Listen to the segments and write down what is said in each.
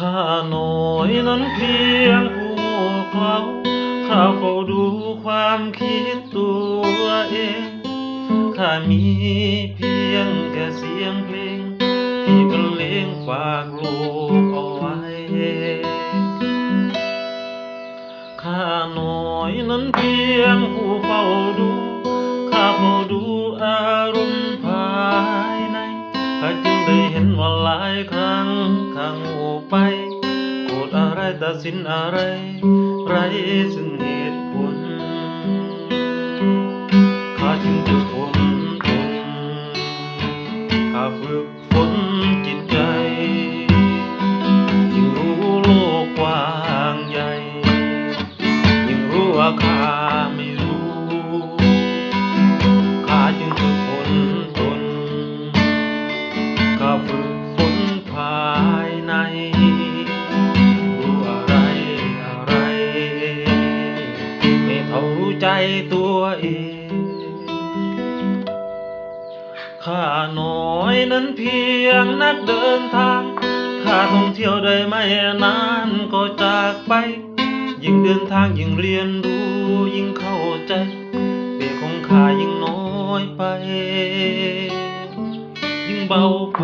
ข้าน้อยนั้นเพียงผู้โง่เขลาข้าเฝ้าดูความคิดตัวเอง ข้ามีเพียงแค่เสียงเพลง ที่บรรเลงฝากโลกเอาไว้ ข้าน้อยนั้นเพียงผู้เฝ้าดู ข้าเฝ้าดู ไปโกรธอะไรตัดสินอะไร ไรซึ่งเหตุผลข้าจึงจะฝนตนข้าฝึกฝนจิตใจ ยิ่งรู้โลกกว้างใหญ่ ยิ่งรู้ว่าข้า ตัวเอง ข้าน้อยนั้นเพียงนักเดินทาง ข้าท่องเที่ยวได้ไม่นานก็จากไป ยิ่งเดินทางยิ่งเรียนรู้ยิ่งเข้าใจเปียของข้ายิ่งน้อยไป ยิ่งเบาไป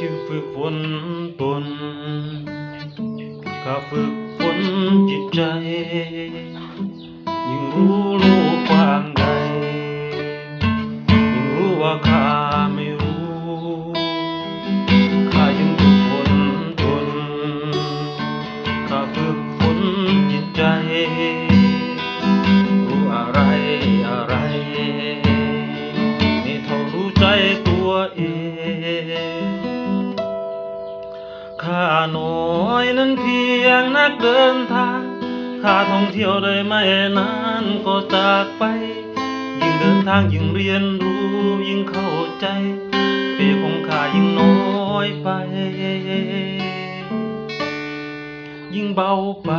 จึงฝึกฝนตนข้าฝึกฝนจิตใจ ยิ่งรู้โลกกว้างใหญ่ยิ่งรู้ว่าข้าไม่รู้ข้ายังฝึกฝนตนข้าฝึกฝนจิตใจ รู้อะไรอะไรไม่เท่ารู้ใจตัวเอง ข้าน้อยนั้นเพียงนักเดินทางข้าท่องเที่ยวได้ไม่นานก็จากไป ยิ่งเดินทางยิ่งเรียนรู้ยิ่งเข้าใจเปียของข้ายิ่งน้อยไป ยิ่งเบาไป